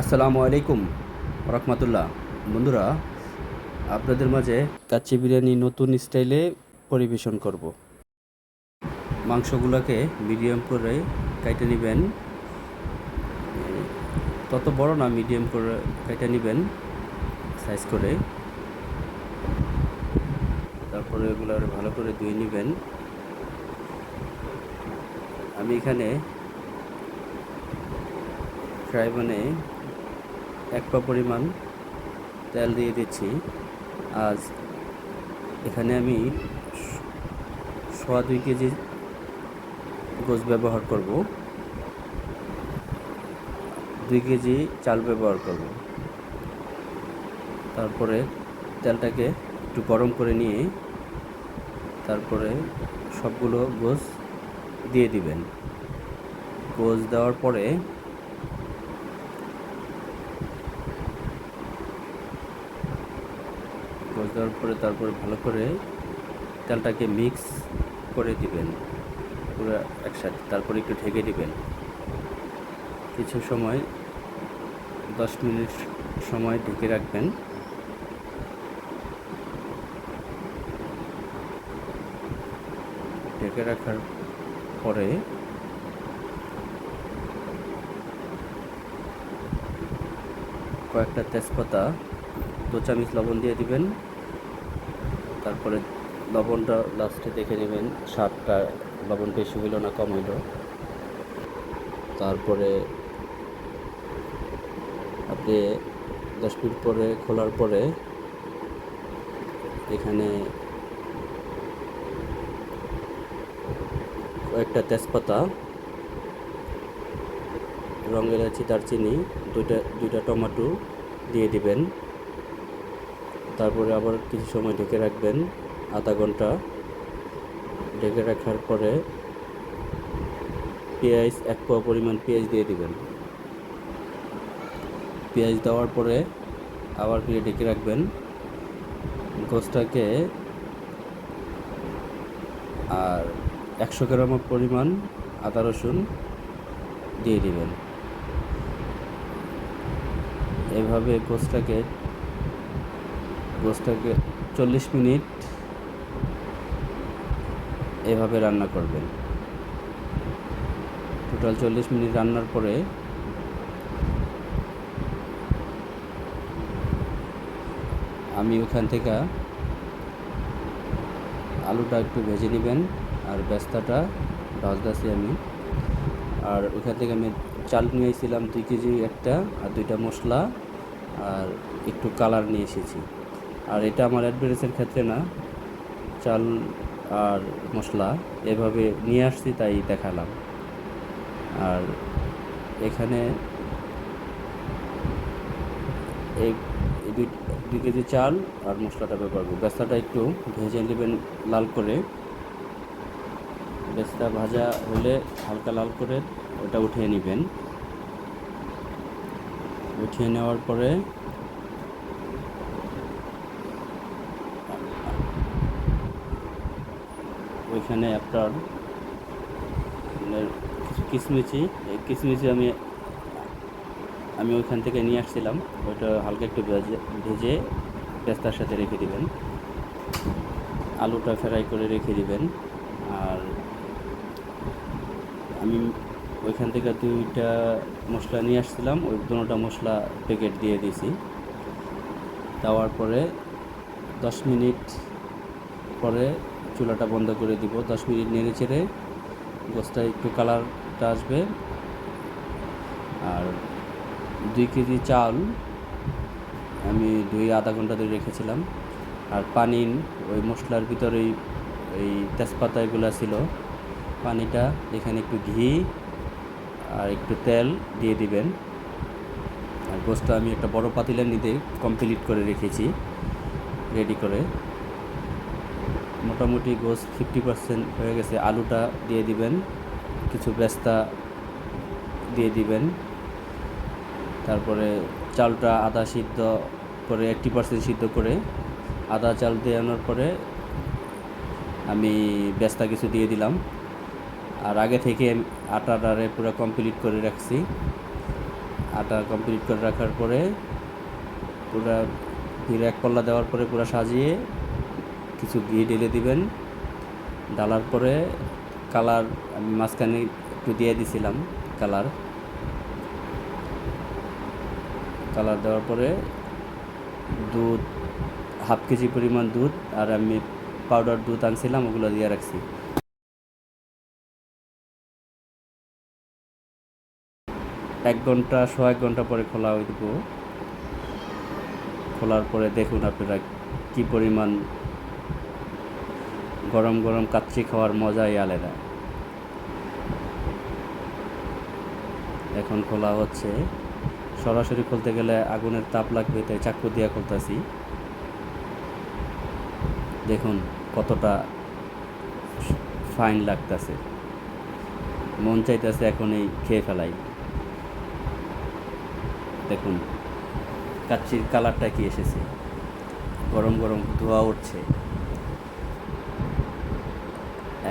আসসালামু আলাইকুম রহমতুল্লাহ। বন্ধুরা, আপনাদের মাঝে কাচ্চি বিরিয়ানি নতুন স্টাইলে পরিবেশন করব। মাংসগুলোকে মিডিয়াম করে কাইটে নেবেন। তত বড় না মিডিয়াম করে কাইটে নেবেন সাইজ করে। তারপরে এগুলো ভালো করে ধুয়ে নেবেন। আমি এখানে ফ্রাই মানে এক পরিমাণ তেল দিয়ে দিচ্ছি। আজ এখানে আমি সোয়া দুই কেজি গোছ ব্যবহার করব। দুই কেজি চাল ব্যবহার করব। তারপরে তেলটাকে একটু গরম করে নিয়ে তারপরে সবগুলো গোছ দিয়ে দিবেন। গোছ দেওয়ার পরে গোছ দেওয়ার পরে তারপরে ভালো করে তেলটাকে মিক্স করে দিবেন। পুরো একসাথে। তারপরে একটু ঢেকে দিবেন। কিছু সময়, দশ মিনিট সময় ঢেকে রাখবেন। ঢেকে রাখার পরে কয়েকটা তেজপাতা, দু চামচ লবণ দিয়ে দিবেন। তারপরে লবণটা লাস্টে দেখে নেবেন, স্বাদটা লবণ বেশি হইল না কম হইল। তারপরে আপনি দশ মিনিট পরে খোলার পরে এখানে কয়েকটা তেজপাতা রঙ এলাচি, দারচিনি, দুইটা দুইটা টমেটো দিয়ে দিবেন। তারপরে আবার কিছু সময় ঢেকে রাখবেন, আধা ঘণ্টা। ঢেকে রাখার পরে পেঁয়াজ, এক পোয়া পরিমাণ পেঁয়াজ দিয়ে দিবেন। পেঁয়াজ দেওয়ার পরে আবার ফিরে ঢেকে রাখবেন। গোছটাকে আর একশো গ্রাম পরিমাণ আদা রসুন দিয়ে দিবেন। এভাবে গোছটাকে গোছটাকে চল্লিশ মিনিট এভাবে রান্না করবেন। টোটাল চল্লিশ মিনিট রান্নার পরে আমি ওখান থেকে আলুটা একটু ভেজে নেবেন আর ব্যস্তাটা ভাজতেছি আমি। আর ওখান থেকে আমি চাল নিয়ে এসেছিলাম দুই কেজি একটা আর দুইটা মশলা আর একটু কালার নিয়ে এসেছি। আর এটা আমার অ্যাডভার্টাইজের ক্ষেত্রে না, চাল আর মশলা এভাবে নিয়ে আসছি তাই দেখালাম। আর এখানে এই দুই কেজি চাল আর মশলাটা ব্যবহার করব। বেস্তাটা একটু ভেজে নেবেন লাল করে। বেস্তা ভাজা হলে হালকা লাল করে ওটা উঠিয়ে নেবেন। উঠিয়ে নেওয়ার পরে ওইখানে আপনার কিশমিচি এই কিশমিচি আমি আমি ওইখান থেকে নিয়ে আসছিলাম। ওইটা হালকা একটু ভেজে ভেজে পেস্তার সাথে রেখে দিবেন। আলুটা ফ্রাই করে রেখে দিবেন। আর আমি ওইখান থেকে দুইটা মশলা নিয়ে আসছিলাম। ওই দুটোটা মশলা প্যাকেট দিয়ে দিয়েছি দেওয়ার পরে দশ মিনিট পরে চুলাটা বন্ধ করে দিব। দশ মিনিট নেড়ে চেড়ে গোসটা একটু কালারটা আসবে। আর দুই কেজি চাল আমি দুই আধা ঘণ্টা ধরে রেখেছিলাম। আর পানি ওই মশলার ভিতরেই ওই তেজপাতা এগুলো ছিল। পানিটা এখানে একটু ঘি আর একটু তেল দিয়ে দিবেন। আর গোসটা আমি একটা বড় পাতিলের নিতে কমপ্লিট করে রেখেছি। রেডি করে। মোটামুটি গোস ফিফটি পার্সেন্ট হয়ে গেছে। আলুটা দিয়ে দিবেন, কিছু বেস্তা দিয়ে দিবেন। তারপরে চালটা আদা সিদ্ধ করে এইট্টি পার্সেন্ট সিদ্ধ করে, আদা চাল দেওয়ানোর পরে আমি বেস্তা কিছু দিয়ে দিলাম। আর আগে থেকে আটাটারে পুরো কমপ্লিট করে রাখছি। আটা কমপ্লিট করে রাখার পরে, পুরা এক পল্লা দেওয়ার পরে পুরো সাজিয়ে কিছু ঘি ঢেলে দিবেন। ডালার পরে কালার আমি মাঝখানে একটু দিয়ে দিছিলাম কালার। কালার দেওয়ার পরে দুধ, হাফ কেজি পরিমাণ দুধ আর আমি পাউডার দুধ আনছিলাম, ওগুলো দিয়ে রাখছি। এক ঘণ্টা শো এক ঘণ্টা পরে খোলা হয়ে দিব। খোলার পরে দেখুন আপনারা কি পরিমাণ গরম গরম কাচ্চি খাওয়ার মজাই আলাদা। এখন খোলা হচ্ছে। সরাসরি খুলতে গেলে আগুনের তাপ লাগবে, তাই চাকু দিয়ে খুলতেছি। দেখুন কতটা ফাইন লাগতেছে। মন চাইতেছে এখন এই খেয়ে ফেলাই। দেখুন কাচ্চির কালারটা কি এসেছে। গরম গরম ধোয়া উঠছে।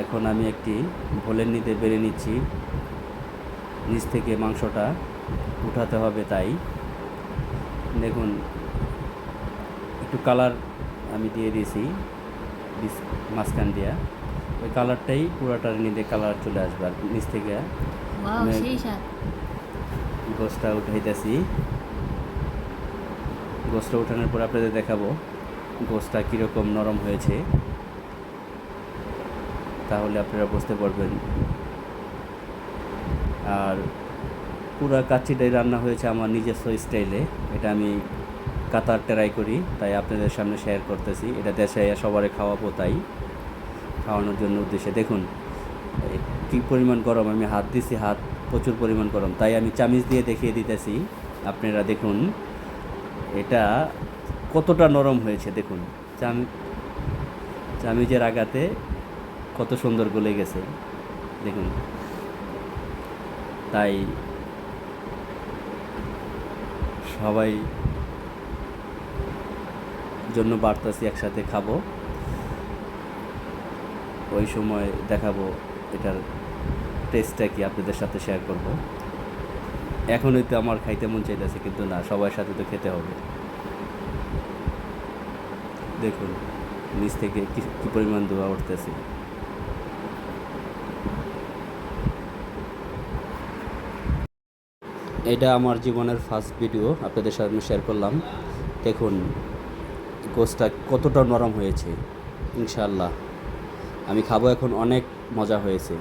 এখন আমি একটি ভোলের নিতে বেড়ে নিচ্ছি। নিচ থেকে মাংসটা উঠাতে হবে তাই। দেখুন একটু কালার আমি দিয়ে দিয়েছি মাঝখান দিয়া। ওই কালারটাই পুরাটার নিতে কালার চলে আসবে আর নিচ থেকে গোসটা উঠাইতেছি। গোসটা উঠানোর পর আপনাদের দেখাবো গোসটা কীরকম নরম হয়েছে। তাহলে আপনারা বুঝতে পারবেন। আর পুরা কাচ্চিটাই রান্না হয়েছে আমার নিজস্ব স্টাইলে। এটা আমি কাতার ট্রাই করি, তাই আপনাদের সামনে শেয়ার করতেছি। এটা দেশে সবারে খাওয়াবো তাই। খাওয়ানোর জন্য উদ্দেশ্যে। দেখুন কী পরিমাণ গরম, আমি হাত দিছি, হাত প্রচুর পরিমাণ গরম। তাই আমি চামিচ দিয়ে দেখিয়ে দিতেছি। আপনারা দেখুন, এটা কতটা নরম হয়েছে, দেখুন। চামি, চামিচের আগাতে কত সুন্দর গলে গেছে। দেখুন। তাই সবাই জন্য বাড়তাছি একসাথে খাব। ওই সময় দেখাবো এটার টেস্টটা কি, আপনাদের সাথে শেয়ার করব। এখনই তো আমার খাইতে মন চাইতেছে, কিন্তু না, সবার সাথে তো খেতে হবে। দেখুন, নিচ থেকে কি পরিমাণ ধোয়া উঠতেছে। এটা আমার জীবনের ফার্স্ট ভিডিও আপনাদের সাথে শেয়ার করলাম। দেখুন গোসটা কতটা নরম হয়েছে ইনশাল্লাহ আমি খাব এখন, অনেক মজা হয়েছে।